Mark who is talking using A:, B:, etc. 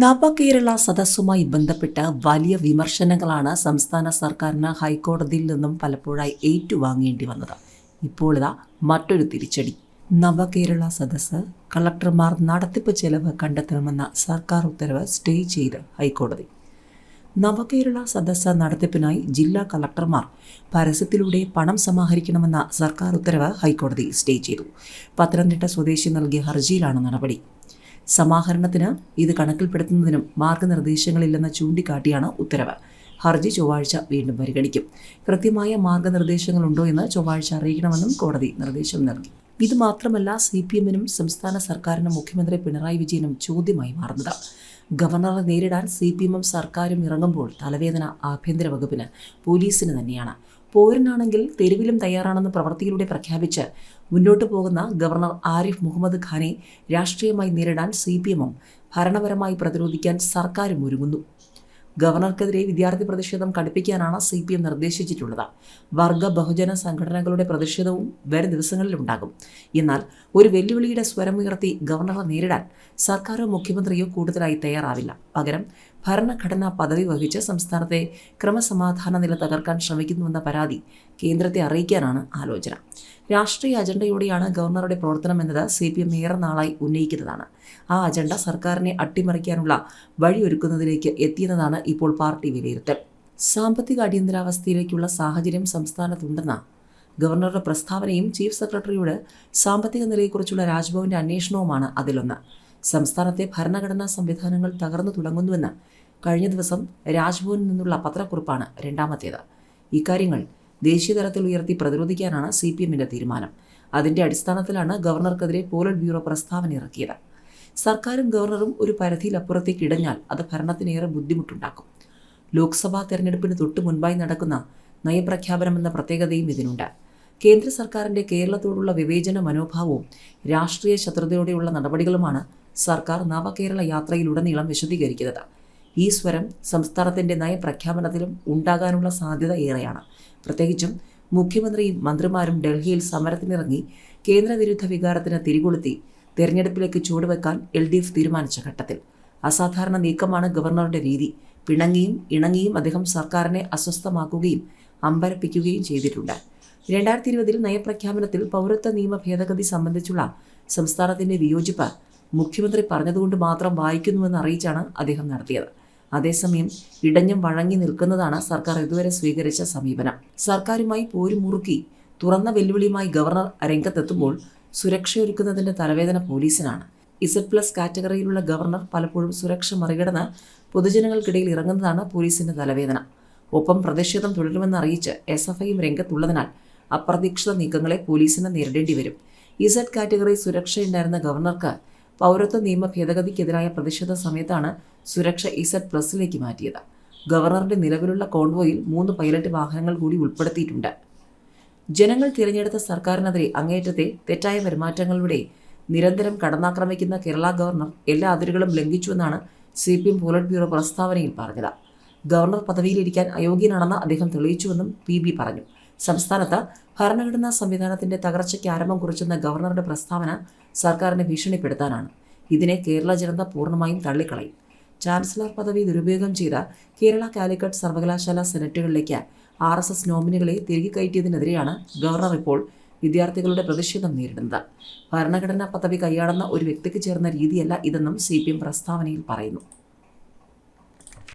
A: നവകേരള സദസ്സുമായി ബന്ധപ്പെട്ട് വലിയ വിമർശനങ്ങളാണ് സംസ്ഥാന സർക്കാരിന് ഹൈക്കോടതിയിൽ നിന്നും പലപ്പോഴായി ഏറ്റുവാങ്ങേണ്ടി വന്നത്. ഇപ്പോൾ ഇതാ മറ്റൊരു തിരിച്ചടി. നവകേരള സദസ്സ് കളക്ടർമാർ നടത്തിപ്പ് ചെലവ് കണ്ടെത്തണമെന്ന സർക്കാർ ഉത്തരവ് സ്റ്റേ ചെയ്ത് ഹൈക്കോടതി. നവകേരള സദസ്സ് നടത്തിപ്പിനായി ജില്ലാ കളക്ടർമാർ പരസ്യത്തിലൂടെ പണം സമാഹരിക്കണമെന്ന സർക്കാർ ഉത്തരവ് ഹൈക്കോടതി സ്റ്റേ ചെയ്തു. പത്തനംതിട്ട സ്വദേശി നൽകിയ ഹർജിയിലാണ് നടപടി. സമാഹരണത്തിന് ഇത് കണക്കിൽപ്പെടുത്തുന്നതിനും മാർഗനിർദ്ദേശങ്ങളില്ലെന്ന് ചൂണ്ടിക്കാട്ടിയാണ് ഉത്തരവ്. ഹർജി ചൊവ്വാഴ്ച വീണ്ടും പരിഗണിക്കും. കൃത്യമായ മാർഗനിർദ്ദേശങ്ങളുണ്ടോ എന്ന് ചൊവ്വാഴ്ച അറിയിക്കണമെന്നും കോടതി നിർദ്ദേശം നൽകി. ഇത് മാത്രമല്ല സി പി എമ്മിനും സംസ്ഥാന സർക്കാരിനും മുഖ്യമന്ത്രി പിണറായി വിജയനും ചോദ്യമായി മാറുന്നത്. ഗവർണറെ നേരിടാൻ സി പി എമ്മും സർക്കാരും ഇറങ്ങുമ്പോൾ തലവേദന ആഭ്യന്തര വകുപ്പിന് പോലീസിന് തന്നെയാണ്. പോരിനാണെങ്കിൽ തെരുവിലും തയ്യാറാണെന്ന് പ്രവൃത്തിയിലൂടെ പ്രഖ്യാപിച്ച് മുന്നോട്ടു പോകുന്ന ഗവർണർ ആരിഫ് മുഹമ്മദ് ഖാനെ രാഷ്ട്രീയമായി നേരിടാൻ സി പി എമ്മും ഭരണപരമായി പ്രതിരോധിക്കാൻ സർക്കാരും ഒരുങ്ങുന്നു. ഗവർണർക്കെതിരെ വിദ്യാർത്ഥി പ്രതിഷേധം കടുപ്പിക്കാനാണ് സി പി എം നിർദ്ദേശിച്ചിട്ടുള്ളത്. വർഗ ബഹുജന സംഘടനകളുടെ പ്രതിഷേധവും വരും ദിവസങ്ങളിലുണ്ടാകും എന്നാൽ ഒരു വെല്ലുവിളിയുടെ സ്വരമുയർത്തി ഗവർണറെ നേരിടാൻ സർക്കാരോ മുഖ്യമന്ത്രിയോ കൂടുതലായി തയ്യാറാവില്ല. പകരം ഭരണഘടനാ പദവി വഹിച്ച് സംസ്ഥാനത്തെ ക്രമസമാധാന നില തകർക്കാൻ ശ്രമിക്കുന്നുവെന്ന പരാതി കേന്ദ്രത്തെ അറിയിക്കാനാണ് ആലോചന. രാഷ്ട്രീയ അജണ്ടയോടെയാണ് ഗവർണറുടെ പ്രവർത്തനം എന്നത് സി പി എം ഏറെ നാളായി ഉന്നയിക്കുന്നതാണ്. ആ അജണ്ട സർക്കാരിനെ അട്ടിമറിക്കാനുള്ള വഴിയൊരുക്കുന്നതിലേക്ക് എത്തിയെന്നതാണ് ഇപ്പോൾ പാർട്ടി വിലയിരുത്തൽ. സാമ്പത്തിക അടിയന്തരാവസ്ഥയിലേക്കുള്ള സാഹചര്യം സംസ്ഥാനത്തുണ്ടെന്ന ഗവർണറുടെ പ്രസ്താവനയും ചീഫ് സെക്രട്ടറിയുടെ സാമ്പത്തിക നിലയെക്കുറിച്ചുള്ള രാജ്ഭവന്റെ അന്വേഷണവുമാണ് അതിലൊന്ന്. സംസ്ഥാനത്തെ ഭരണഘടനാ സംവിധാനങ്ങൾ തകർന്നു തുടങ്ങുന്നുവെന്ന് കഴിഞ്ഞ ദിവസം രാജ്ഭവനിൽ നിന്നുള്ള പത്രക്കുറിപ്പാണ് രണ്ടാമത്തേത്. ഇക്കാര്യങ്ങൾ ദേശീയതലത്തിൽ ഉയർത്തി പ്രതിരോധിക്കാനാണ് സി പി തീരുമാനം. അതിന്റെ അടിസ്ഥാനത്തിലാണ് ഗവർണർക്കെതിരെ പോളിറ്റ് ബ്യൂറോ പ്രസ്താവന ഇറക്കിയത്. സർക്കാരും ഗവർണറും ഒരു പരിധിയിലപ്പുറത്തേക്ക് ഇടഞ്ഞാൽ അത് ഭരണത്തിനേറെ ബുദ്ധിമുട്ടുണ്ടാക്കും. ലോക്സഭാ തെരഞ്ഞെടുപ്പിന് തൊട്ടു മുൻപായി നടക്കുന്ന നയപ്രഖ്യാപനം എന്ന പ്രത്യേകതയും ഇതിനുണ്ട്. കേന്ദ്ര സർക്കാരിന്റെ കേരളത്തോടുള്ള വിവേചന മനോഭാവവും രാഷ്ട്രീയ ശത്രുതയോടെയുള്ള നടപടികളുമാണ് സർക്കാർ നവകേരള യാത്രയിലുടനീളം വിശദീകരിക്കുന്നത്. ഈ സ്വരം സംസ്ഥാനത്തിന്റെ നയപ്രഖ്യാപനത്തിലും ഉണ്ടാകാനുള്ള സാധ്യത ഏറെയാണ്. പ്രത്യേകിച്ചും മുഖ്യമന്ത്രിയും മന്ത്രിമാരും ഡൽഹിയിൽ സമരത്തിനിറങ്ങി കേന്ദ്രവിരുദ്ധ വികാരത്തിന് തിരികൊളുത്തി തെരഞ്ഞെടുപ്പിലേക്ക് ചുവടുവെക്കാൻ എൽ ഡി എഫ് തീരുമാനിച്ച ഘട്ടത്തിൽ. അസാധാരണ നീക്കമാണ് ഗവർണറുടെ രീതി. പിണങ്ങിയും ഇണങ്ങിയും അദ്ദേഹം സർക്കാരിനെ അസ്വസ്ഥമാക്കുകയും അമ്പരപ്പിക്കുകയും ചെയ്തിട്ടുണ്ട്. രണ്ടായിരത്തി ഇരുപതിൽ നയപ്രഖ്യാപനത്തിൽ പൗരത്വ നിയമ ഭേദഗതി സംബന്ധിച്ചുള്ള സംസ്ഥാനത്തിന്റെ വിയോജിപ്പ് മുഖ്യമന്ത്രി പറഞ്ഞതുകൊണ്ട് മാത്രം വായിക്കുന്നുവെന്ന് അറിയിച്ചാണ് അദ്ദേഹം നടത്തിയത്. അതേസമയം ഇടഞ്ഞും വഴങ്ങി നിൽക്കുന്നതാണ് സർക്കാർ ഇതുവരെ സ്വീകരിച്ച സമീപനം. സർക്കാരുമായി പോരുമുറുക്കി തുറന്ന വെല്ലുവിളിയുമായി ഗവർണർ രംഗത്തെത്തുമ്പോൾ സുരക്ഷയൊരുക്കുന്നതിന്റെ തലവേദന പോലീസിനാണ്. ഇസഡ് പ്ലസ് കാറ്റഗറിയിലുള്ള ഗവർണർ പലപ്പോഴും സുരക്ഷ മറികടന്ന് പൊതുജനങ്ങൾക്കിടയിൽ ഇറങ്ങുന്നതാണ് പോലീസിന്റെ തലവേദന. ഒപ്പം പ്രതിഷേധം തുടരുമെന്ന് അറിയിച്ച് എസ് എഫ് ഐയും രംഗത്തുള്ളതിനാൽ അപ്രതീക്ഷിത നീക്കങ്ങളെ പോലീസിന് നേരിടേണ്ടി വരും. ഇസഡ് കാറ്റഗറി സുരക്ഷയുണ്ടായിരുന്ന ഗവർണർക്ക് പൗരത്വ നിയമ ഭേദഗതിക്കെതിരായ പ്രതിഷേധ സമയത്താണ് സുരക്ഷ ഇസഡ് പ്ലസിലേക്ക് മാറ്റിയത്. ഗവർണറുടെ നിലവിലുള്ള കോൺവോയിൽ മൂന്ന് പൈലറ്റ് വാഹനങ്ങൾ കൂടി ഉൾപ്പെടുത്തിയിട്ടുണ്ട്. ജനങ്ങൾ തിരഞ്ഞെടുത്ത സർക്കാരിനെതിരെ അങ്ങേയറ്റത്തെ തെറ്റായ പെരുമാറ്റങ്ങളുടെ നിരന്തരം കടന്നാക്രമിക്കുന്ന കേരള ഗവർണർ എല്ലാ അതിരുകളും ലംഘിച്ചുവെന്നാണ് C P M polit bureau പ്രസ്താവനയിൽ പറഞ്ഞത്. ഗവർണർ പദവിയിലിരിക്കാൻ അയോഗ്യനാണെന്ന് അദ്ദേഹം തെളിയിച്ചുവെന്നും പി ബി പറഞ്ഞു. സംസ്ഥാനത്ത് ഭരണഘടനാ സംവിധാനത്തിന്റെ തകർച്ചയ്ക്ക് ആരംഭം കുറിച്ചെന്ന ഗവർണറുടെ പ്രസ്താവന സർക്കാരിനെ ഭീഷണിപ്പെടുത്താനാണ്. ഇതിനെ കേരള ജനത പൂർണമായും തള്ളിക്കളയും. ചാൻസലർ പദവി ദുരുപയോഗം ചെയ്ത കേരള കാലിക്കറ്റ് സർവകലാശാല സെനറ്റുകളിലേക്ക് ആർ എസ് എസ് നോമിനികളെ തിരികെ കയറ്റിയതിനെതിരെയാണ് ഗവർണർ ഇപ്പോൾ വിദ്യാർത്ഥികളുടെ പ്രതിഷേധം നേരിടുന്നത്. ഭരണഘടനാ പദവി കൈയാടുന്ന ഒരു വ്യക്തിക്ക് ചേർന്ന രീതിയല്ല ഇതെന്നും സി പി എം പ്രസ്താവനയിൽ പറയുന്നു.